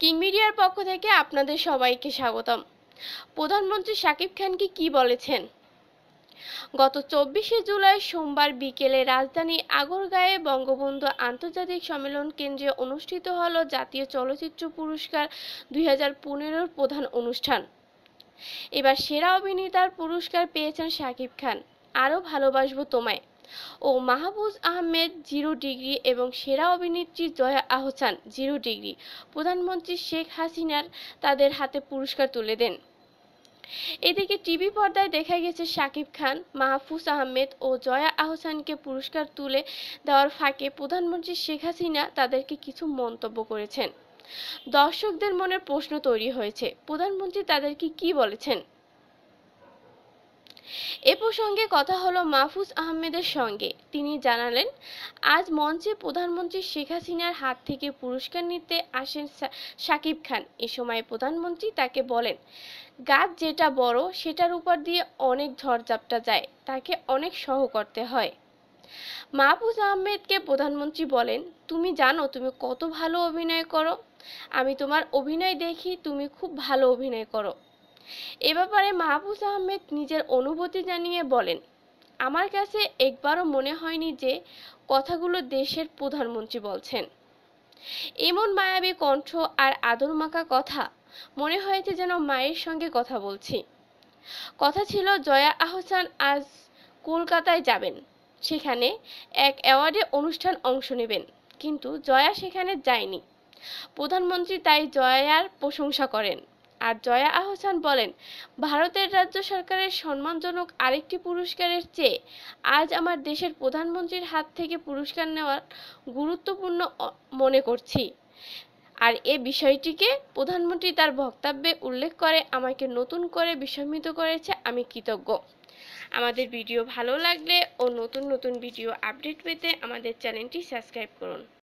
King মিডিয়ার পক্ষ থেকে আপনাদের সবাইকে স্বাগতম। প্রধানমন্ত্রী শাকিব খানকে কি বলেছেন? গত চব্বিশে জুলাই সোমবার বিকেলে রাজধানী আগরগাঁয়ে বঙ্গবন্ধু আন্তর্জাতিক সম্মেলন কেন্দ্রে অনুষ্ঠিত হল জাতীয় চলচ্চিত্র পুরস্কার দুই হাজার প্রধান অনুষ্ঠান। এবার সেরা অভিনেতার পুরস্কার পেয়েছেন শাকিব খান। আরও ভালোবাসবো তোমায়। ও মাহবুজ আহমেদ জিরো ডিগ্রি এবং সেরা অভিনেত্রী জয়া আহসান জিরো ডিগ্রি। প্রধানমন্ত্রী শেখ হাসিনার তাদের হাতে পুরস্কার তুলে দেন। এদিকে টিভি পর্দায় দেখা গেছে শাকিব খান, মাহফুজ আহমেদ ও জয়া আহসানকে পুরস্কার তুলে দেওয়ার ফাঁকে প্রধানমন্ত্রী শেখ হাসিনা তাদেরকে কিছু মন্তব্য করেছেন। দর্শকদের মনে প্রশ্ন তৈরি হয়েছে। প্রধানমন্ত্রী তাদেরকে কি বলেছেন? এ প্রসঙ্গে কথা হলো মাহফুজ আহমেদের সঙ্গে। তিনি জানালেন, আজ মঞ্চে প্রধানমন্ত্রী শেখ হাসিনার হাত থেকে পুরস্কার নিতে আসেন সাকিব খান। এ সময় প্রধানমন্ত্রী তাকে বলেন, গাছ যেটা বড়, সেটার উপর দিয়ে অনেক ঝড়ঝাপটা যায়, তাকে অনেক সহ করতে হয়। মাহফুজ আহমেদকে প্রধানমন্ত্রী বলেন, তুমি জানো, তুমি কত ভালো অভিনয় করো। আমি তোমার অভিনয় দেখি, তুমি খুব ভালো অভিনয় করো। এ ব্যাপারে মাহফুজ আহমেদ নিজের অনুভূতি জানিয়ে বলেন, আমার কাছে একবারও মনে হয়নি যে কথাগুলো দেশের প্রধানমন্ত্রী বলছেন। এমন মায়াবী কণ্ঠ আর আদর মাখা কথা, মনে হয়েছে যেন মায়ের সঙ্গে কথা বলছি। কথা ছিল, জয়া আহসান আজ কলকাতায় যাবেন। সেখানে এক অ্যাওয়ার্ডে অনুষ্ঠান অংশ নেবেন। কিন্তু জয়া সেখানে যায়নি। প্রধানমন্ত্রী তাই জয়ার প্রশংসা করেন। আর জয়া আহসান বলেন, ভারতের রাজ্য সরকারের সম্মানজনক আরেকটি পুরস্কারের চেয়ে আজ আমার দেশের প্রধানমন্ত্রীর হাত থেকে পুরস্কার নেওয়ার গুরুত্বপূর্ণ মনে করছি। আর এ বিষয়টিকে প্রধানমন্ত্রী তার বক্তব্যে উল্লেখ করে আমাকে নতুন করে বিস্মিত করেছে, আমি কৃতজ্ঞ। আমাদের ভিডিও ভালো লাগলে ও নতুন নতুন ভিডিও আপডেট পেতে আমাদের চ্যানেলটি সাবস্ক্রাইব করুন।